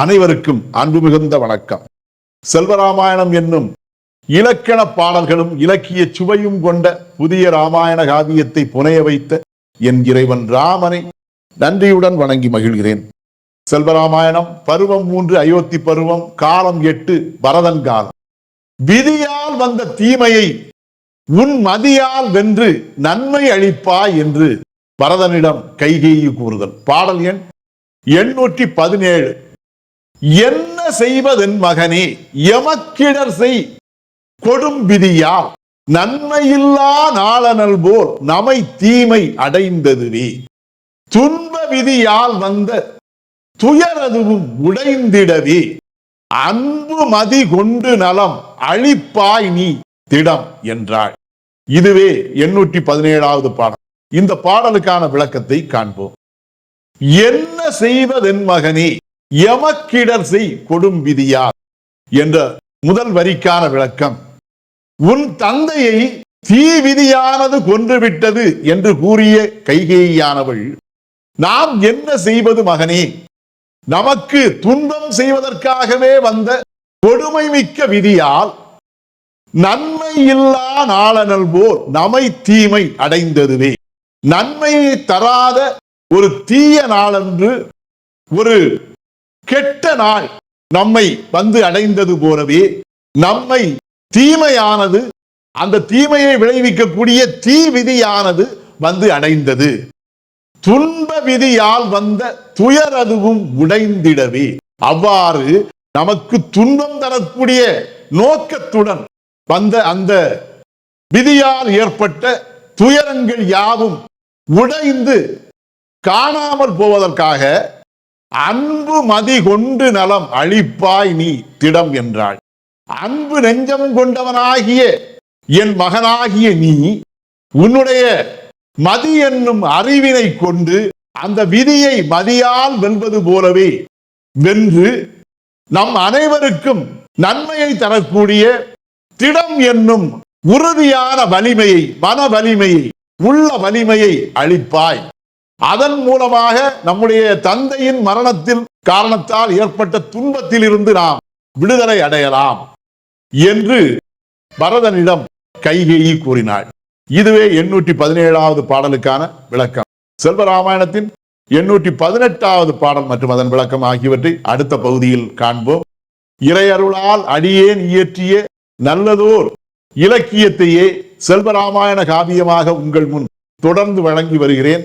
அனைவருக்கும் அன்பு மிகுந்த வணக்கம். செல்வராமாயணம் என்னும் இலக்கண பாடல்களும் இலக்கிய சுவையும் கொண்ட புதிய ராமாயண காவியத்தை புனைய வைத்த என் இறைவன் ராமனை நன்றியுடன் வணங்கி மகிழ்கிறேன். செல்வராமாயணம் பருவம் மூன்று அயோத்தி பருவம் காலம் எட்டு பரதன் காலம். விதியால் வந்த தீமையை உன் மதியால் வென்று நன்மை அளிப்பா என்று பரதனிடம் கைகேயி கூறுதல். பாடல் எண் எண்ணூற்றி பதினேழு. என்ன செய்வதென் மகனே எமக்கிடர் செய் கொடும் விதியால் நன்மையில்லா நாளனல் போல் நமை தீமை அடைந்ததுவே. துன்ப விதியால் வந்த துயரதுவும் உடைந்திடவே. அன்பு மதி கொண்டு நலம் அழிப்பாய் நீ திடம் என்றாள். இதுவே எண்ணூற்றி பதினேழாவது பாடல். இந்த பாடலுக்கான விளக்கத்தை காண்போம். என்ன செய்வதென் மகனே எமக்கிடர் செய் கொடும் விதியார் என்ற முதல் வரிக்கான விளக்கம். உன் தந்தையை தீ விதியானது கொன்றுவிட்டது என்று கூறிய கைகேயானவள் நாம் என்ன செய்வது மகனே? நமக்கு துன்பம் செய்வதற்காகவே வந்த கொடுமை மிக்க விதியால் நன்மை இல்லா நாளனல் போல் நமை தீமை அடைந்ததுவே. நன்மையை தராத ஒரு தீய நாளன்று ஒரு கெட்ட நாள் நம்மை வந்து அடைந்தது போலவே நம்மை தீமையானது அந்த தீமையை விளைவிக்கக்கூடிய தீ விதியானது வந்து அடைந்தது. துன்ப விதியால் வந்த துயர் அதுவும் உடைந்திடவே. அவ்வாறு நமக்கு துன்பம் தரக்கூடிய நோக்கத்துடன் வந்த அந்த விதியால் ஏற்பட்ட துயரங்கள் யாவும் உடைந்து காணாமல் போவதற்காக அன்பு மதி கொண்டு நலம் அழிப்பாய் நீ திடம் என்றாள். அன்பு நெஞ்சம் கொண்டவனாகிய என் மகனாகிய நீ உன்னுடைய மதி என்னும் அறிவினை கொண்டு அந்த விதியை மதியால் வெல்வது போலவே வென்று நம் அனைவருக்கும் நன்மையை தரக்கூடிய திடம் என்னும் உறுதியான வலிமையை மன வலிமையை உள்ள வலிமையை அளிப்பாய். அதன் மூலமாக நம்முடைய தந்தையின் மரணத்தில் காரணத்தால் ஏற்பட்ட துன்பத்தில் இருந்து நாம் விடுதலை அடையலாம் என்று பரதனிடம் கைகேயி கூறினாள். இதுவே எண்ணூற்றி பதினேழாவது பாடலுக்கான விளக்கம். செல்வராமாயணத்தின் எண்ணூற்றி பதினெட்டாவது பாடல் மற்றும் அதன் விளக்கம் ஆகியவற்றை அடுத்த பகுதியில் காண்போம். இறையருளால் அடியேன் இயற்றிய நல்லதோர் இலக்கியத்தையே செல்வராமாயண காவியமாக உங்கள் முன் தொடர்ந்து வழங்கி வருகிறேன்.